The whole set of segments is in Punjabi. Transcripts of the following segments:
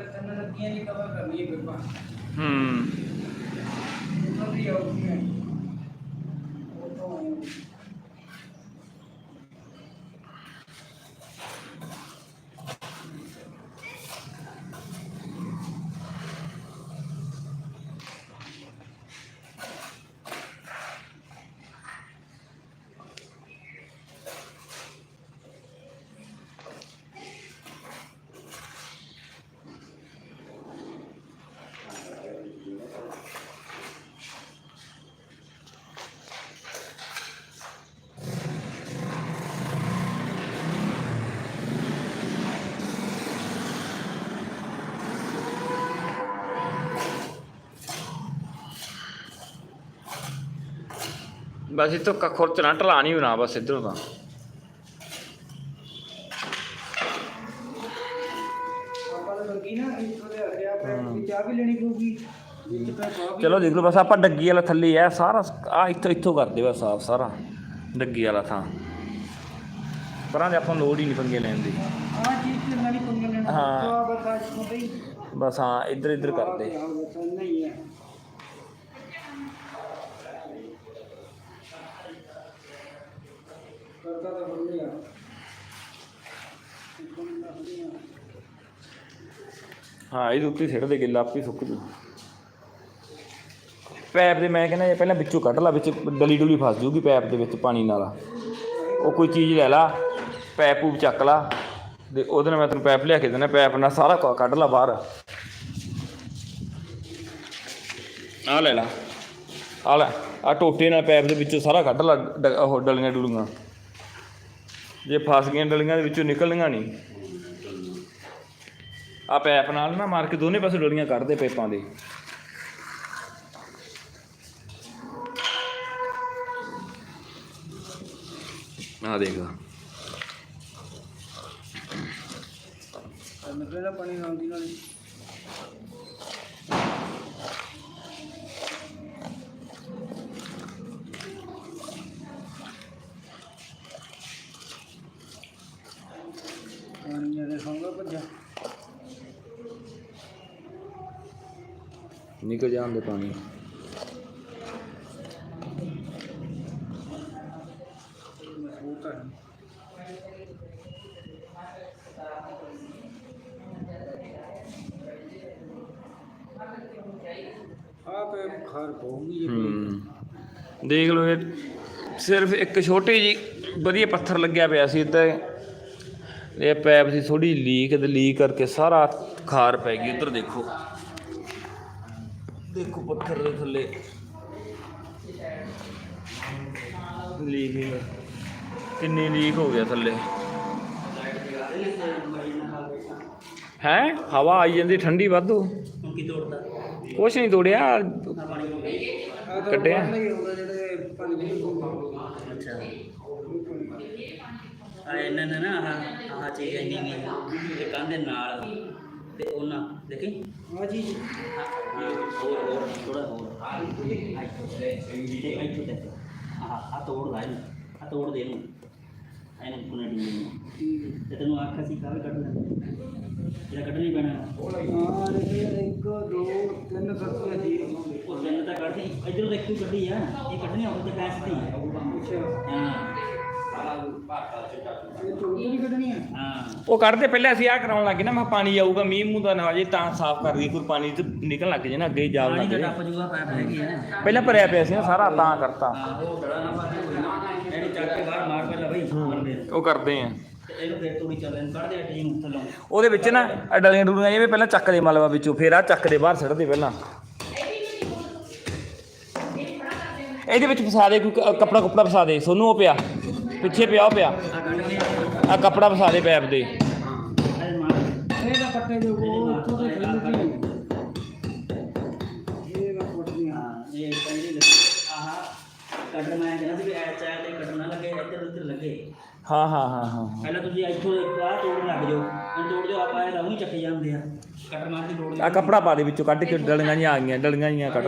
ਤਿੰਨ ਨਦੀਆਂ ਦੀ ਕਵਰ ਕਰਨੀ ਹੈ ਹੈ। ਬਸ ਇਹ ਤੋਂ ਖੁਰਚ ਨਾ ਢਲਾ ਨਹੀਂ ਬਣਾ ਬਸ ਇਧਰੋਂ ਤਾਂ। ਆ ਚਲੋ ਦੇਖ ਲਓ ਬਸ ਆਪਾਂ ਡੱਗੀ ਵਾਲਾ ਥੱਲੇ ਆ ਸਾਰਾ ਆ ਇੱਥੋਂ ਇੱਥੋਂ ਕਰਦੇ ਬਸ ਸਾਫ਼ ਸਾਰਾ ਡੱਗੀ ਵਾਲਾ ਥਾਂ। ਪਰਾਂ ਦੇ ਆਪਾਂ ਲੋੜ ਹੀ ਨਹੀਂ ਪੰਗੇ ਲੈਣ ਦੀ। ਆਹ ਚੀਜ਼ ਤੇ ਨਾਲ ਹੀ ਪੰਗਾ ਲੈਣਾ ਹਾਂ। ਤਾਂ ਬਸ ਹੀ ਇੱਧਰ ਇੱਧਰ ਕਰਦੇ ਨਹੀਂ ਹੈ ਕਰਦਾ ਤਾਂ ਬੰਦੇ ਹਾਂ ਇਹ ਉੱਤੇ ਸਿੱਟ ਦੇ ਗਿੱਲਾ, ਆਪੇ ਸੁੱਕ ਜੂ। ਪੈਪ ਦੇ ਮੈਂ ਕਹਿੰਦਾ ਪਹਿਲਾਂ ਵਿੱਚੋਂ ਕੱਢ ਲਾ, ਵਿੱਚ ਡਲੀ ਡੁਲੀ ਫਸ ਜੂਗੀ ਪੈਪ ਦੇ ਵਿੱਚ ਪਾਣੀ ਨਾਲ। ਉਹ ਕੋਈ ਚੀਜ਼ ਲੈ ਲਾ, ਪੈਪ ਪੂਪ ਚੱਕ ਲਾ, ਤੇ ਉਹਦੇ ਨਾਲ ਮੈਂ ਤੈਨੂੰ ਪੈਪ ਲਿਆ ਕੇ ਦੇਣਾ ਪੈਪ ਨਾਲ ਸਾਰਾ ਕੱਢ ਲਾ ਬਾਹਰ। ਆ ਲੈ ਲਾ। ਆ ਲੈ ਆ ਟੋਟੇ ਨਾਲ ਪੈਪ ਦੇ ਵਿੱਚੋਂ ਸਾਰਾ ਕੱਢ ਲਾ, ਡ- ਉਹ ਡਲੀਆਂ ਡੁਲੀਆਂ। ਜੇ ਫਸ ਗਈਆਂ ਡਲੀਆਂ ਦੇ ਵਿੱਚੋਂ ਨਿਕਲਣੀਆਂ ਨਹੀਂ। ਆ ਪੈਪ ਨਾਲ ਨਾ ਮਾਰ ਕੇ ਦੋਨੇ ਪਾਸੇ ਡਲੀਆਂ ਕੱਢਦੇ ਪੈਪਾਂ ਦੇ। ਆ ਦੇਖ ਨਕਲੇ ਦਾ ਪਾਣੀ ਨਾਲ ਦੀ ਨਾਲ ਹੀ। ਪਾਣੀ ਜਿਹੜੇ ਸੰਗਾ ਭੱਜਾ ਨਿਕਲ ਜਾਂਦੇ ਪਾਣੀ। ਦੇਖ ਲਓ ਇਹ ਸਿਰਫ ਇੱਕ ਛੋਟੀ ਜੀ ਵਧੀਆ ਪੱਥਰ ਲੱਗਿਆ ਪਿਆ ਸੀ ਤੇ ਇਹ ਪੈਪ ਸੀ ਥੋੜੀ ਲੀਕ ਤੇ ਲੀਕ ਕਰਕੇ ਸਾਰਾ ਖਾਰ ਪੈ ਗਈ ਉਧਰ ਦੇਖੋ। ਦੇਖੋ ਪੱਥਰ ਦੇ ਥੱਲੇ। ਲੀਕ ਹੀ ਕਿੰਨੀ ਲੀਕ ਹੋ ਗਿਆ ਥੱਲੇ? ਹੈ? ਹਵਾ ਆਈ ਜਾਂਦੀ ਠੰਡੀ ਵਾਧੂ। ਕੀ ਤੋੜਦਾ ਕੁਛ ਨਹੀਂ ਤੋੜਿਆ। ਕੱਢਿਆ? ਅੱਛਾ। ਆ ਇਹਨਾਂ ਨੇ ਨਾ ਆਹ ਆਹ ਚੀਜ਼ ਇੰਨੀ ਨਹੀਂ ਤੇ ਕੰਧ ਦੇ ਨਾਲ। ਤੇ ਉਹਨਾਂ ਦੇਖੀ ਆ ਜੀ ਹਾਂ ਹਾਂ, ਹੋਰ ਹੋਰ ਥੋੜਾ ਹੋਰ ਤੇ ਇੱਥੋਂ ਤੇ ਆਹ ਆ ਤੋੜ ਲੈ ਆ ਤੋੜ ਦੇ ਇਹਨੂੰ ਇਹਨੂੰ ਪੁਨੇ ਡੀ ਤੇ ਤੈਨੂੰ ਆਖਿਆ ਸੀ ਕਾਹਦੇ ਕੱਢ ਲੈ ਜਿਹੜਾ ਕੱਢਣੀ ਪੈਣਾ ਹਾਂ ਇਹ ਇੱਕ ਦੋ ਤਿੰਨ ਕਰਤੀਆਂ ਜੀ ਉਹ ਤਿੰਨ ਤਾਂ ਕੱਢਦੀ ਇਧਰੋਂ ਹੀ ਕੱਢੀ ਆ ਇਹ ਕੱਢਣੀ ਉਹ ਤੇ ਪੈਸੇ ਦੀ ਹਾਂ ਉਹ ਕੱਢਦੇ ਪਹਿਲਾਂ ਅਸੀਂ ਆਹ ਕਰਾਉਣ ਲੱਗੇ ਨਾ ਮੈਂ ਕਿਹਾ ਪਾਣੀ ਆਊਗਾ ਮੀਂਹ ਮੂੰਹ ਦਾ ਨਾ ਜੇ ਤਾਂ ਸਾਫ਼ ਕਰ ਦਈਏ ਕੋਈ ਪਾਣੀ ਤੇ ਨਿਕਲਣ ਲੱਗ ਜੇ ਨਾ ਅੱਗੇ ਹੀ ਜਾਲ ਲੱਗ ਦਾ ਜੇ। ਪਹਿਲਾਂ ਭਰਿਆ ਪਿਆ ਸੀ ਨਾ ਸਾਰਾ ਤਾਂ ਕਰਤਾ। ਹਾਂ ਉਹ ਕਰਦੇ ਆ। ਦੇ ਉਹਦੇ ਵਿੱਚ ਨਾ ਡਲੀਆਂ ਡੂਲੀਆਂ ਜਿਵੇਂ ਪਹਿਲਾਂ ਚੱਕਦੇ ਮਲਵਾ ਵਿੱਚੋਂ ਫਿਰ ਆ ਚੱਕਦੇ ਬਾਹਰ ਸਿੱਟਦੇ ਪਹਿਲਾਂ। ਇਹਦੇ ਵਿੱਚ ਫਸਾ ਦੇ ਕੋਈ ਕੱਪੜਾ ਕੁਪੜਾ ਫਸਾ ਦੇ ਸੋਨੂੰ ਉਹ ਪਿਆ। ਪਿੱਛੇ ਪਿਆ ਉਹ ਪਿਆ। ਆ ਆ ਕੱਪੜਾ ਫਸਾ ਦੇ ਪੈਪ ਦੇ। ਇਹ ਮਾਰ ਇਹ ਨਾ ਪੱਟੇ ਦੇ ਉਹ ਤੋਂ ਖੇਲ ਕੇ ਇਹ ਨਾ ਪੱਟੀਆਂ ਹਾਂ ਇਹ ਪਹਿਲੀ ਆਹ ਕੱਢਣਾ ਹੈ ਕਹਿੰਦਾ ਸੀ ਵੀ ਐ ਚਾਹ ਤੇ ਕੱਢਣਾ ਲੱਗੇ ਇੱਧਰ ਉੱਧਰ ਲੱਗੇ ਹਾਂ ਹਾਂ ਹਾਂ। ਹਾਂ ਪਹਿਲਾਂ ਤੁਸੀਂ ਇੱਥੋਂ ਆਹ ਤੋੜਨ ਲੱਗ ਜਾਓ। ਹੁਣ ਤੋੜ ਦਿਓ ਆਪਾਂ ਇਹ ਚੱਕੇ ਜਾਂਦੇ ਆ। ਆ। ਕੱਪੜਾ ਪਾ ਦੇ ਵਿੱਚੋਂ ਕੱਢ ਕੇ ਡਲੀਆਂ ਜੀਆਂ ਆ ਗਈਆਂ ਡਲੀਆਂ ਜੀਆਂ ਕੀ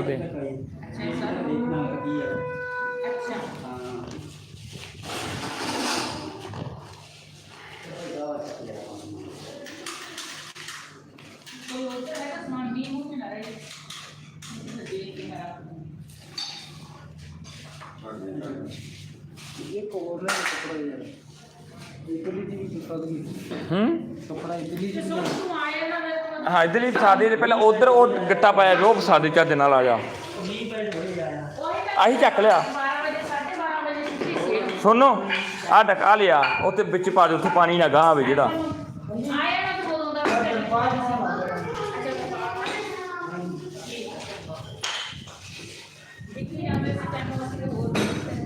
ਆ ਅੱਛਾ ਹਾਂ ਇਟਲੀ ਦੀ ਵੀ ਫਸ ਗਈ ਹੂੰ? ਕੱਪੜਾ ਇਟਲੀ ਦੀ ਹਾਂ ਇਧਰ ਹੀ ਫਸਾ ਦੇ ਪਹਿਲਾਂ ਉਧਰ ਉਹ ਗੱਟਾ ਪਾਇਆ ਵੀ ਉਹ ਫਸਾ ਦੇ ਚੱਜ ਨਾਲ ਆ ਜਾ। ਮੀਂਹ ਆਹੀ ਚੱਕ ਲਿਆ। 12 ਵਜੇ 12:30 ਸੁਣੋ ਆ ਡਕਾ ਲਿਆ, ਉੱਥੇ ਵਿੱਚ ਪਾ ਦਿਓ ਉੱਥੇ ਪਾਣੀ ਨਾ ਗਾਹ ਆਵੇ ਜਿਹੜਾ। ਆਇਆ ਨਾ ਤੂੰ ਉਦੋਂ ਦਾ ਬਾਹਰ ਨੂੰ ਆ ਗਿਆ ਦੇਖੀ ਜਾਂਦੇ ਸੀ ਤੈਨੂੰ ਅਸੀਂ ਹੋਰ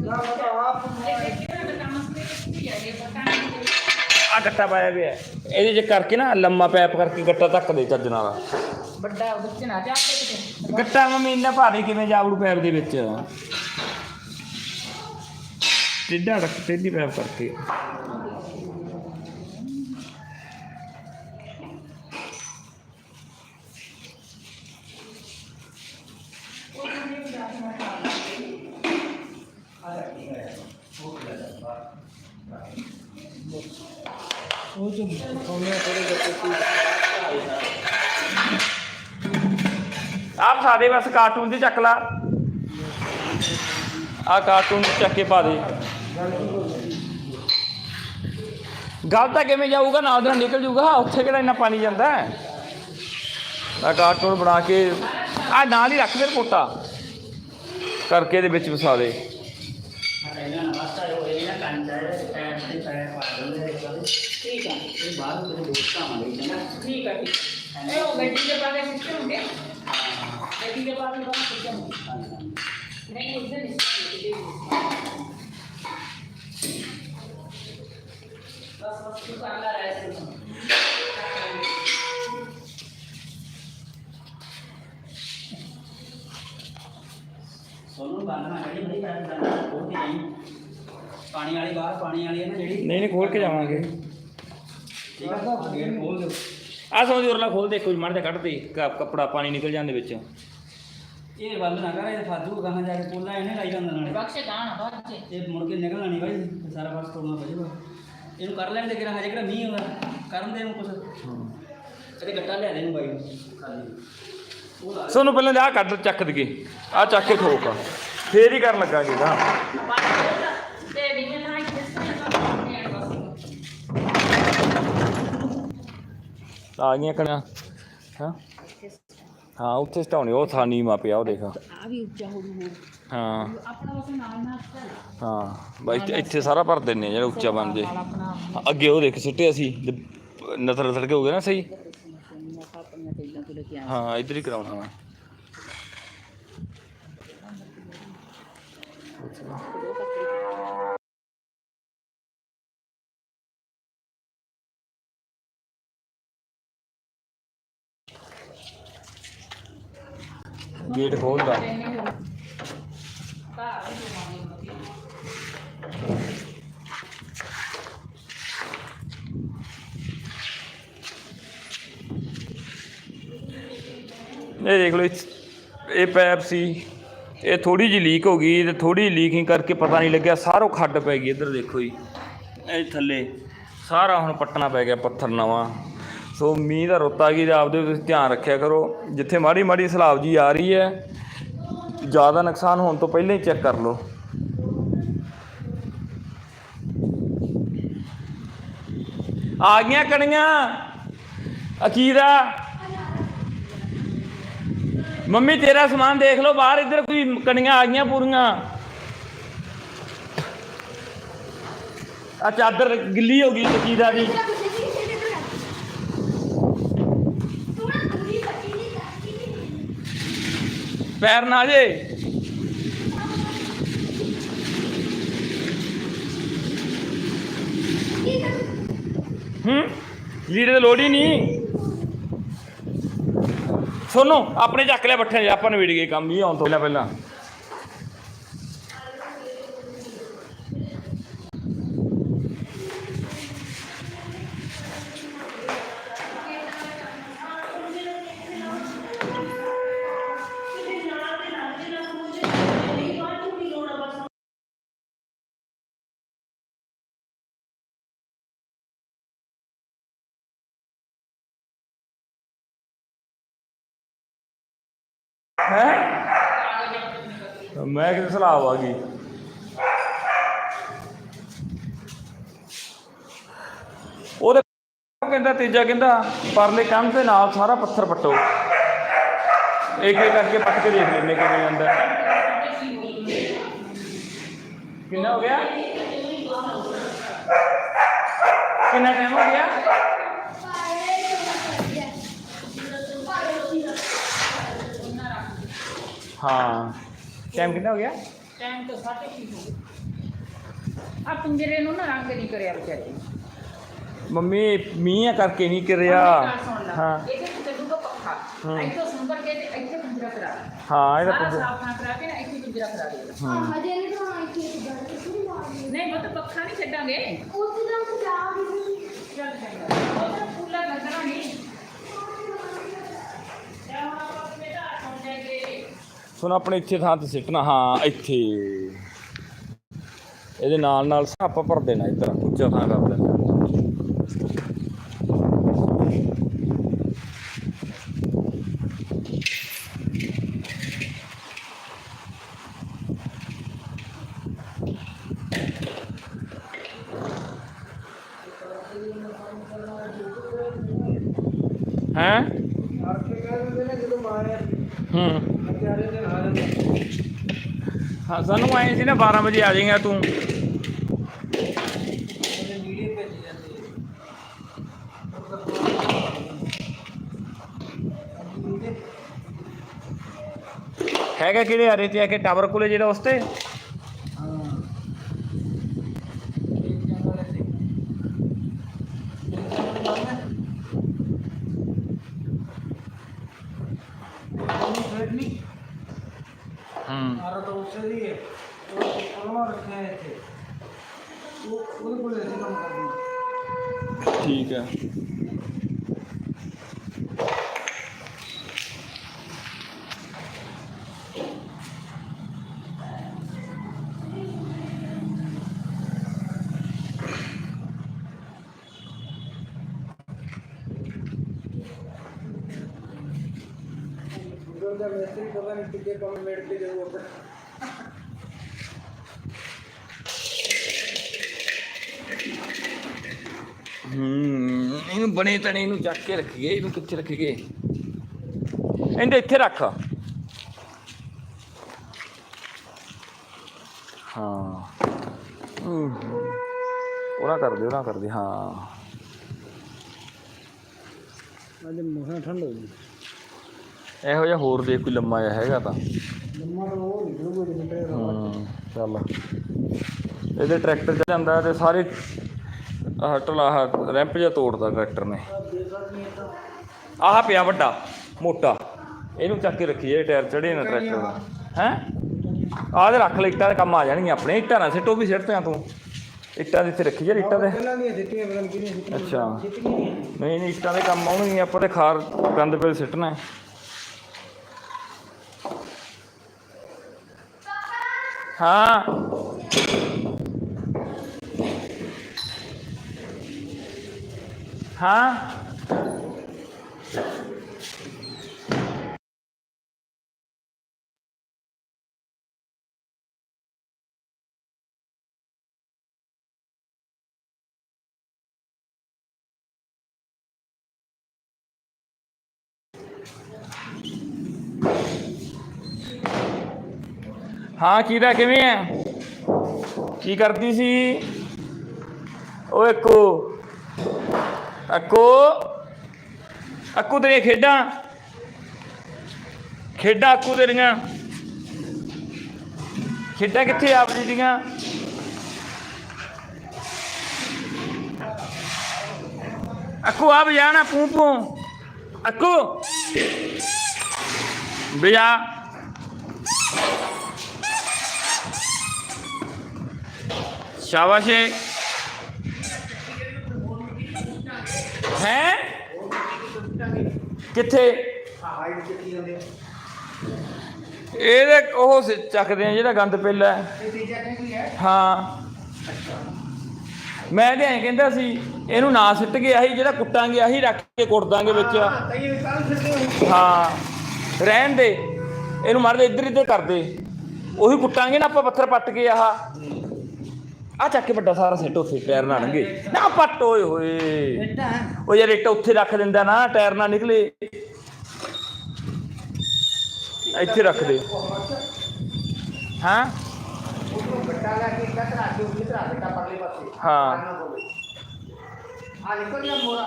ਨਾ ਮੈਂ ਤਾਂ ਆਪ ਇਹ ਕਿਹੜਾ ਕੰਮ ਸੀ ਕਿ ਹੈ ਇਹ ਪਤਾ ਨਹੀਂ ਆ ਗੱਟਾ ਪਾਇਆ ਵੀ ਹੈ ਇਹਦੇ ਚ ਕਰਕੇ ਨਾ ਲੰਮਾ ਪੈਪ ਕਰਕੇ ਗੱਟਾ ਧੱਕ ਦੇ ਚੱਜ ਨਾਲ। ਵੱਡਾ ਬੱਚੇ ਨਾ ਜਾ ਕੇ ਗੱਟਾ ਮੰਮੀ ਇੰਨਾ ਭਾਰੀ ਕਿਵੇਂ ਜਾਵੜੂ ਪੈਪ ਦੇ ਵਿੱਚ? ਟੇਢਾ ਰੱਖ ਟੇਢੀ ਪੈਪ ਕਰਕੇ ਉਹ ਜੋ ਸੋਨੇ ਥੋੜੇ ਬੱਚੇ ਆਪ ਸਾਦੇ ਬਸ ਕਾਰਟੂਨ ਦੀ ਚੱਕ ਲਾ। ਆ ਕਾਰਟੂਨ ਚ ਚੱਕ ਕੇ ਪਾ ਦੇ। ਗੱਲ ਤਾਂ ਕਿਵੇਂ ਜਾਊਗਾ? ਨਾ ਉਹਦੇ ਨਿਕਲ ਜਾਊਗਾ। ਉੱਥੇ ਕਿਹੜਾ ਇੰਨਾ ਪਾਣੀ ਜਾਂਦਾ ਹੈ? ਆ ਕਾਰਟੂਨ ਬਣਾ ਕੇ ਆ ਨਾਲ ਹੀ ਰੱਖ ਦੇ ਪੋਟਾ ਕਰਕੇ ਇਹਦੇ ਵਿੱਚ ਵਸਾ ਦੇ। ਠੀਕ ਆ ਇਹ ਬਾਹਰ ਮੇਰੇ ਦੋਸਤਾਂ ਆਉਂਦੇ ਠੀਕ ਆ ਠੀਕ ਆ। ਇਹ ਉਹ ਗੱਡੀ ਦੇ ਬਾਰੇ ਸਿੱਟੇ ਹੁੰਦੇ ਗੱਡੀ ਦੇ ਬਾਰੇ ਬਾਰੇ ਸਿੱਟੇ ਹੁੰਦੇ ਨਹੀਂ ਉਧਰ ਨਹੀਂ ਸਿੱਟੇ ਬਸ ਬਸ ਤੂੰ ਕਰ ਲੈ ਰਿਹਾ ਸੀ ਸੋਨੂੰ ਬੰਦ ਨਾ ਕਰੀ ਬੜੀ ਪੈਰ ਬੰਦ ਖੋਲ ਕੇ ਜਾਈ ਪਾਣੀ ਵਾਲੀ ਬਾਹਰ ਪਾਣੀ ਵਾਲੀ ਹੈ ਨਾ ਜਿਹੜੀ ਨਹੀਂ ਨਹੀਂ ਖੋਲ ਕੇ ਜਾਵਾਂਗੇ ਠੀਕ ਆ ਸਮਝ ਉਰਲਾ ਖੋਲ ਦੇ ਕੋਈ ਜਾ ਕੱਢ ਦੇ ਕ- ਕੱਪੜਾ ਪਾਣੀ ਨਿਕਲ ਜਾਂਦੇ ਵਿੱਚ। ਇਹ ਬੰਦ ਨਾ ਕਰ ਇਹ ਫਾਜੂ ਕਹਾਂ ਜਾ ਕੇ ਪੋਲਾ ਇਹਨੇ ਲਾਈ ਜਾਂਦਾ ਨਾਲੇ। ਬਖਸ਼ੇ ਗਾਣਾ ਬਾਅਦ ਚ ਇਹ ਮੁੜ ਕੇ ਨਿਕਲਣਾ ਨਹੀਂ ਬਾਈ ਇਹ ਸਾਰਾ ਪਾਸ ਤੋੜਨਾ ਪਏਗਾ ਇਹਨੂੰ ਕਰ ਲੈਣ ਦੇ ਕਿਰਾ ਹਜੇ ਕਿਹੜਾ ਮੀਂਹ ਆਉਂਦਾ। ਕਰਨ ਦੇ ਇਹਨੂੰ ਕੁਛ। ਇਹਦੇ ਗੱਟਾ ਲਿਆ ਦੇ ਇਹਨੂੰ ਬਾਈ ਨੂੰ। ਖਾਲੀ। ਉਹ ਲਾ ਸੋਨੂੰ ਪਹਿਲਾਂ ਆ ਕੱਢ ਚੱਕ ਦਈਏ ਆ ਚੱਕ ਕੇ ਠੋਕ ਫੇਰ ਹੀ ਕਰਨ ਲੱਗਾਂਗੇ ਨਾ ਤੇ ਵੀ ਨਾ ਕਿਸ ਤਰ੍ਹਾਂ ਦਾ ਨਹੀਂ ਬਸ ਆ ਗਈਆਂ ਕਣਾ ਹਾਂ? ਹਾਂ ਉੱਥੇ ਸਟਾਉਣੇ ਉਹ ਥਾਨੀ ਮਾ ਪਿਆ ਉਹ ਦੇਖ। ਆ ਵੀ ਉੱਚਾ ਹੋ ਜੂ ਹਾਂ। ਆਪਣਾ ਉਸ ਨਾਲ ਨਾਲ ਹਾਂ ਬਾਈ ਇੱਥੇ- ਸਾਰਾ ਭਰ ਦਿੰਨੇ ਜਿਹੜਾ ਉੱਚਾ ਬਣ ਜੇ। ਅੱਗੇ ਉਹ ਦੇਖ ਸੁੱਟੇ ਅਸੀਂ ਨਤਰ ਨਤਰ ਕੇ ਹੋ ਗਏ ਨਾ ਸਹੀ? ਹਾਂ ਇੱਧਰ ਹੀ ਕਰਾਉਣਾ ਵਾ। ਗੇਟ ਖੋਲਦਾ। ਇਹ ਦੇਖ ਲਓ ਇਹ ਪੈਪ ਸੀ। ਇਹ ਥੋੜੀ ਜਿਹੀ ਲੀਕ ਹੋ ਗਈ, ਤੇ ਥੋੜੀ ਲੀਕਿੰਗ ਕਰਕੇ ਪਤਾ ਨਹੀਂ ਲੱਗਿਆ, ਸਾਰੋਂ ਖੱਡ ਪੈ ਗਈ ਇੱਧਰ ਦੇਖੋ ਜੀ। ਇਹ ਥੱਲੇ, ਸਾਰਾ ਹੁਣ ਪੱਟਣਾ ਪੈ ਗਿਆ ਪੱਥਰ ਨਵਾਂ। ਸੋ ਮੀਂਹ ਦਾ ਰੁੱਤ ਆ ਗਈ ਤੇ ਆਪਦੇ ਤੁਸੀਂ ਧਿਆਨ ਰੱਖਿਆ ਕਰੋ। ਜਿੱਥੇ ਮਾੜੀ ਮਾੜੀ ਸਲਾਬ ਜੀ ਆ ਰਹੀ ਹੈ, ਜ਼ਿਆਦਾ ਨੁਕਸਾਨ ਹੋਣ ਤੋਂ ਪਹਿਲਾਂ ਹੀ ਚੈੱਕ ਕਰ ਲਓ। ਆ ਗਈਆਂ ਕਣੀਆਂ। ਅਕੀਰਾ ਮੰਮੀ, ਤੇਰਾ ਸਮਾਨ ਦੇਖ ਲਓ, ਬਾਹਰ ਇੱਧਰ ਕੋਈ ਕਣੀਆਂ ਆ ਗਈਆਂ ਪੂਰੀਆਂ। ਆ ਚਾਦਰ ਗਿੱਲੀ ਹੋ ਗਈ ਤਕੀਦਾ ਦੀ। ਪੈਰ ਨਾ ਜੇ। ਹੂੰ? ਲੀੜੇ ਦੀ ਲੋੜ ਹੀ ਨਹੀਂ। ਸੁਣੋ, ਆਪਣੇ ਚੱਕ ਲਿਆ ਬੱਠੇ ਜੇ ਆਪਾਂ ਨਵੇੜ ਗਏ ਕੰਮ ਹੀ ਆਉਣ ਤੋਂ। ਪਹਿਲਾਂ ਪਹਿਲਾਂ। ਹੈ? ਮੈਂ ਕਿਤੇ ਸਲਾਬ ਆ ਗਈ? ਕਹਿੰਦਾ, ਤੀਜਾ ਕਹਿੰਦਾ, ਪਰਲੇ ਕੰਧ ਦੇ ਨਾਲ ਸਾਰਾ ਪੱਥਰ ਪੱਟੋ। ਇੱਕ ਇੱਕ ਕਰਕੇ ਪੱਟ ਕੇ ਦੇਖ ਲੈਣੇ ਕਿਵੇਂ ਜਾਂਦਾ ਕਿੰਨਾ ਹੋ ਗਿਆ? ਕਿੰਨਾ ਟਾਈਮ ਹੋ ਗਿਆ? ਹਾਂ। ਟਾਈਮ ਕਿੰਨਾ ਹੋ ਗਿਆ? ਟਾਈਮ ਤਾਂ ਸਾਢੇ ਛੇ ਹੋ ਗਏ। ਆ ਪਿੰਜਰੇ ਨੂੰ ਨਾ ਰੰਗ ਨਹੀਂ ਕਰਿਆ ਵਿਚਾਰੇ। ਮੰਮੀ ਮੀਂਹ ਕਰਕੇ ਨਹੀਂ ਕਰਿਆ। ਹਾਂ। ਇਹਦੇ ਤੇ ਚੱਲੂਗਾ ਪੱਖਾ। ਇੱਥੋਂ ਸੁੰਦਰ ਕੇ ਤੇ ਇੱਥੇ ਪਿੰਜਰਾ ਕਰਾ। ਹਾਂ ਇਹਦਾ ਪੁੱਤ- ਸਾਫ਼ ਨਾ ਕਰਾ ਕੇ ਨਾ ਇੱਥੇ ਪਿੰਜਰਾ ਕਰਾ ਦੇ। ਹਾਂ। ਹਜੇ ਨਹੀਂ ਤਾਂ ਇੱਥੇ ਨਹੀਂ ਉਹ ਤਾਂ ਪੱਖਾ ਨਹੀਂ ਛੱਡਾਂਗੇ। ਉੱਥੇ ਤਾਂ ਪੰਜਾਬ ਵੀ ਚੱਲ ਚੰਗਾ ਉਹ ਤਾਂ ਫੁੱਲਾ ਲੱਗਣਾ ਨਹੀਂ। ਸੁਣ ਆਪਣੇ ਇੱਥੇ ਥਾਂ ਤੇ ਸਿੱਟਣਾ, ਹਾਂ, ਇੱਥੇ। ਇਹਦੇ ਨਾਲ ਨਾਲ ਸੱਪ ਭਰ ਦੇਣਾ ਇੱਧਰ ਉੱਚਾ ਥਾਂ ਕਰ ਦੇਣਾ ਹੈਂ ਕਰਕੇ ਕਹਿ ਦਿੰਦੇ ਨੇ ਜਦੋਂ ਮਾਰਿਆ ਹੂੰ ਵਿਚਾਰੇ ਦੇ ਨਾਲ ਜਾਂਦੇ ਹਾਂ ਸਾਨੂੰ ਆਏ ਸੀ ਨਾ 12 ਵਜੇ ਆ ਜਾਏਗਾ ਤੂੰ। ਹੈਗਾ ਕਿਹੜੇ ਹਰੇ ਤੇ ਆ ਕੇ ਟਾਵਰ ਕੋਲੇ ਜਿਹੜਾ ਉਸ ਤੇ ਹਾਂ ਇੱਕ ਜੰਗਲ ਹੈ ਨਹੀਂ ਹੂੰ ਆਰਾ ਤਾਂ ਉਸੇ ਦੀ ਹੈ ਉਹ ਕੋਲੋਂ ਰੱਖਿਆ ਹੈ ਇੱਥੇ ਉਹ ਉਹਦੇ ਕੋਲ ਅਸੀਂ ਕੰਮ ਕਰਦੇ ਹਾਂ ਠੀਕ ਹੈ ਉਧਰ ਦਾ ਮਿਸਤਰੀ ਪਤਾ ਨਹੀਂ ਕਿੱਥੇ ਕੰਮ ਮੇੜ ਕੇ ਜਾਊ ਉੱਧਰ ਹੂੰ ਇਹਨੂੰ ਬਣੇ ਤਣੇ ਇਹਨੂੰ ਚੱਕ ਕੇ ਰੱਖੀਏ ਇਹਨੂੰ ਕਿੱਥੇ ਰੱਖੀਏ? ਇਹਦੇ ਇੱਥੇ ਰੱਖ। ਹਾਂ। ਉਹਨਾਂ ਕਰ ਦੇ ਉਹਨਾਂ ਕਰ ਦੇ ਹਾਂ। ਅੱਜ ਮੌਸਮ ਠੰਡ ਹੋ ਗਈ। ਇਹੋ ਜਿਹਾ ਹੋਰ ਦੇ ਕੋਈ ਲੰਮਾ ਜਿਹਾ ਹੈਗਾ ਤਾਂ। ਲੰਮਾ ਤਾਂ ਉਹ ਨਿਕਲੂਗਾ ਜਿੰਨੇ ਚੱਲ। ਇਹਦੇ ਟਰੈਕਟਰ ਚ ਜਾਂਦਾ ਤੇ ਸਾਰੇ ਆਹ ਟਲਾ ਰੈਂਪ ਜਿਹਾ ਤੋੜਦਾ ਟਰੈਕਟਰ ਨੇ। ਦੇ ਆਹ ਪਿਆ ਵੱਡਾ ਮੋਟਾ। ਇਹਨੂੰ ਚੱਕ ਕੇ ਰੱਖੀ ਇਹ ਟਾਇਰ ਚੜੇ ਨਾ ਟਰੈਕਟਰ ਦਾ। ਹੈ? ਆਹ ਤੇ ਰੱਖ ਲੈ ਇੱਟਾਂ ਦੇ ਕੰਮ ਆ ਜਾਣਗੀਆਂ ਆਪਣੇ। ਇੱਟਾਂ ਨਾ ਸਿੱਟੋ ਵੀ ਸਿੱਟ ਆ ਤੂੰ। ਇੱਟਾਂ ਦੇ ਇੱਥੇ ਰੱਖੀ ਯਾਰ ਇੱਟਾਂ ਦੇ। ਅੱਛਾ। ਨਹੀਂ। ਨਹੀਂ ਇੱਟਾਂ ਦੇ ਕੰਮ ਆਉਣਗੀਆਂ ਆਪਾਂ ਤੇ ਖਾਰ ਗੰਦ ਪੇ ਸਿੱਟਣਾ। ਹੈ। ਹਾਂ। ਹਾਂ ਹਾਂ ਕੀਦਾ ਕਿਵੇਂ ਆ ਕੀ ਕਰਦੀ ਸੀ? ਓਏ ਕੋ ਅਕੋ ਅਕੂ ਤੇਰੀਆਂ ਖੇਡਾਂ ਖੇਡਾਂ ਅਕੂ ਤੇਰੀਆਂ ਖੇਡਾਂ ਕਿੱਥੇ ਆਪ ਜੀ ਦੀਆਂ ਅਕੂ ਆ ਬਜਾਣਾ ਪੂ ਪੂ ਅਕੂ ਬਜਾ ਸ਼ਾਬਾਸ਼ ਹੈ? ਕਿੱਥੇ? ਇਹਦੇ ਉਹ ਚੱਕਦੇ ਆ ਜਿਹੜਾ ਗੰਦ ਪਹਿਲਾ ਹੈ। ਕੀ ਮੈਂ ਤੇ ਐਂ ਕਹਿੰਦਾ ਸੀ ਇਹਨੂੰ ਨਾ ਸਿੱਟ ਗਿਆ ਸੀ ਜਿਹੜਾ ਕੁੱਟਾਂਗੇ ਆਹੀ ਰੱਖ ਕੇ ਕੁੱਟ ਦਾਂਗੇ ਵਿੱਚ। ਹਾਂ ਰਹਿਣ ਦੇ। ਇਹਨੂੰ ਮਾਰਦੇ ਇੱਧਰ ਇੱਧਰ ਕਰਦੇ ਉਹੀ ਕੁੱਟਾਂਗੇ ਨਾ ਆਪਾਂ ਪੱਥਰ ਪੱਟ ਕੇ ਆਹ। ਆ ਚੱਕ ਕੇ ਵੱਡਾ ਸਾਰਾ ਸੈੱਟ ਉੱਥੇ ਟਾਇਰ ਨਾ ਲੰਗੇ ਨਾ ਪੱਟ ਓਏ ਹੋਏ। ਉਹ ਯਾਰ ਇੱਟ ਉੱਥੇ ਰੱਖ ਦਿੰਦਾ ਨਾ ਟਾਇਰ ਨਾ ਨਿਕਲੇ। ਇੱਥੇ ਰੱਖ ਦੇ। ਹਾਂ? ਬੱਟਾ ਲਾ ਕੇ ਦਿੱਤਾ ਪਰਲੇ ਪਾਸੇ ਹਾਂ। ਆ ਨਿਕਲ ਗਿਆ ਮੋਰਾ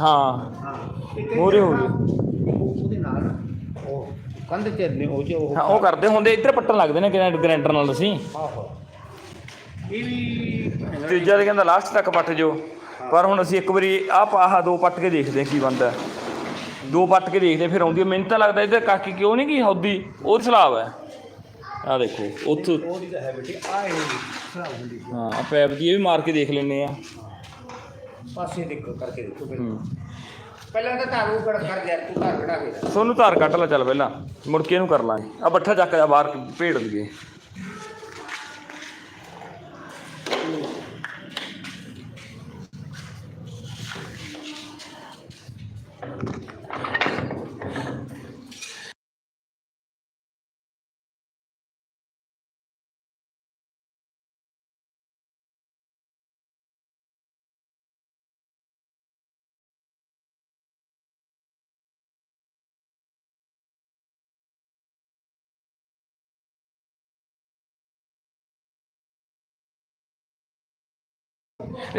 ਹਾਂ ਗਏ। ਉਹਦੇ ਨਾਲ। ਉਹ ਕੰਧ ਤੇ ਨੇ ਉਹ ਜੋ ਉਹ ਕਰਦੇ ਹੁੰਦੇ ਇੱਧਰ ਪੱਟਣ ਲੱਗਦੇ ਨੇ ਗ੍ਰੈਂਡ ਗ੍ਰੈਂਡਰ ਨਾਲ ਅਸੀਂ। ਆਹੋ। ਇਹ ਵੀ ਤੀਜਾ ਤੇ ਕਹਿੰਦਾ ਲਾਸਟ ਤੱਕ ਪੱਟ ਜੋ ਪਰ ਹੁਣ ਅਸੀਂ ਇੱਕ ਵਾਰੀ ਆਹ ਆਹ ਦੋ ਪੱਟ ਕੇ ਦੇਖਦੇ ਹਾਂ ਕੀ ਬਣਦਾ ਦੋ ਪੱਟ ਕੇ ਦੇਖਦੇ ਫਿਰ ਆਉਂਦੀ ਹੈ। ਮੈਨੂੰ ਤਾਂ ਲੱਗਦਾ ਇੱਧਰ ਕਾਕੀ ਕਿਉਂ ਨਹੀਂ ਗਈ ਹੌਦੀ? ਉਹ ਸਲਾਬ ਹੈ। ਆਹ ਦੇਖੋ ਉੱਥੋਂ ਉਹਦੀ ਤਾਂ ਹੈ ਬੇਟੀ ਆ ਇਹ ਖਰਾਬ ਹੁੰਦੀ ਹਾਂ ਆਹ ਪੈਪ ਦੀ ਇਹ ਵੀ ਮਾਰ ਕੇ ਦੇਖ ਲੈਂਦੇ ਆ ਪਾਸੇ ਦੇਖੋ ਕਰਕੇ ਦੇਖੋ ਪਹਿਲਾਂ ਹੂੰ। ਪਹਿਲਾਂ ਤਾਂ ਧਾਰੂ ਕੜ ਕਰ ਦਿਆ ਤੂੰ ਧਾਰ ਕਢਾ ਕੇ ਸੋਨੂੰ ਧਾਰ ਕੱਢ ਲੈ ਚੱਲ ਪਹਿਲਾਂ। ਮੁੜ ਕੇ ਇਹਨੂੰ ਕਰ ਲਾਂਗੇ। ਆ ਬੱਠਾ ਚੱਕ ਜਾ ਬਾਹਰ ਭੇੜ ਲਈਏ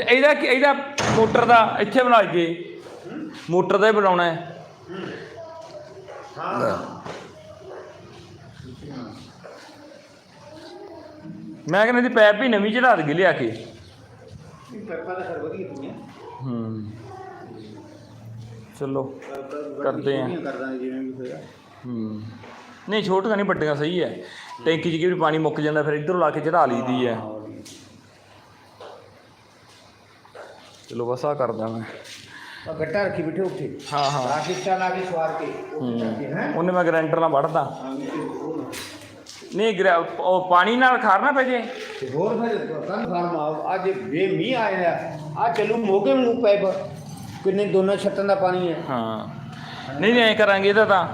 ਇਹਦਾ ਕੀ- ਇਹਦਾ ਮੋਟਰ ਦਾ ਇੱਥੇ ਬਣਾ ਲਈਏ ਮੋਟਰ ਦਾ ਹੀ ਬਣਾਉਣਾ ਹੈ। ਮੈਂ ਕਹਿੰਦਾ ਦੀ ਪੈਪ ਵੀ ਨਵੀਂ ਚੜਾ ਦੇ ਲਿਆ ਕੇ। ਇਹ ਪੈਪਾ ਦਾ ਖਰ ਵਧੀਆ ਦੁਨੀਆ ਹੂੰ। ਚਲੋ ਕਰਦੇ ਆਂ। ਕਰਦਾ ਜਿਵੇਂ ਵੀ ਹੋਇਆ। ਹੂੰ। ਨਹੀਂ ਛੋਟੀਆਂ ਨਹੀਂ ਵੱਡੀਆਂ ਸਹੀ ਹੈ। ਟੈਂਕੀ 'ਚ ਕੀ ਵੀ ਪਾਣੀ ਮੁੱਕ ਜਾਂਦਾ ਫਿਰ ਇੱਧਰੋਂ ਲਾ ਕੇ ਚੜਾ ਲਈਦੀ ਹੈ। ਚਲੋ ਬਸ ਆ ਕਰਦਾ ਮੈਂ। ਆ ਗੱਟਾ ਰੱਖੀ ਬਿਠੇ ਉੱਥੇ। ਹਾਂ ਹਾਂ। ਲਾ ਕੇ ਚਾ ਲਾ ਕੇ ਸਵਾਰ ਕੇ ਉੱਥੇ ਜਾ ਕੇ ਹੈ? ਉਹਨੇ ਮੈਂ ਗਰੈਂਟਰ ਨਾਲ ਵੜਦਾ ਨਹੀਂ ਗਰੈ- ਉਹ ਪਾਣੀ ਨਾਲ ਖਾਰਨਾ ਪੈ ਜੇ। ਤੇ ਹੋਰ ਫਿਰ ਕੰਨ ਫਾਰਮ ਆ ਅੱਜ ਬੇ ਮੀਂਹ ਆਇਆ ਆ ਚੱਲੂ ਮੋਗੇ ਨੂੰ ਪੈਪ ਕਿੰਨੇ ਦੋਨਾਂ ਛੱਤਾਂ ਦਾ ਪਾਣੀ ਹੈ। ਹਾਂ। ਨਹੀਂ ਨਹੀਂ ਐ ਕਰਾਂਗੇ ਇਹਦਾ ਤਾਂ।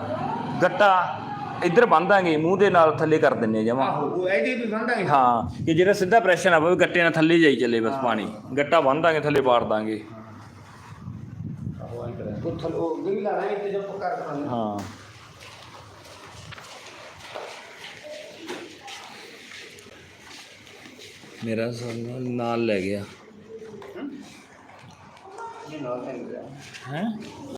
ਗੱਟਾ। ਇੱਧਰ ਬੰਦਾਂਗੇ ਮੂੰਹ ਦੇ ਨਾਲ ਥੱਲੇ ਕਰ ਦਿੰਨੇ ਜਮਾ। ਆਹੋ ਉਹ ਇਹਦੇ ਵੀ ਬੰਦਾਂਗੇ। ਹਾਂ ਕਿ ਜਿਹੜਾ ਸਿੱਧਾ ਪ੍ਰੈਸ਼ਰ ਆ ਪਵੇ ਗੱਟੇ ਨਾਲ ਥੱਲੇ ਜਾਈ ਚੱਲੇ ਬਸ ਪਾਣੀ। ਗੱਟਾ ਬੰਦਾਂਗੇ ਥੱਲੇ ਪਾੜ ਦਾਂਗੇ। ਉਹ ਥਲ ਉਹ ਵੀ ਲਾ ਲਾਂਗੇ ਤੇ ਜਦ ਪੱਕਾ ਰੱਖਾਂਗੇ ਹਾਂ। ਮੇਰਾ ਨਾਲ ਲੈ ਗਿਆ। ਇਹ ਨਾਲ ਤਾਂ ਹੈ?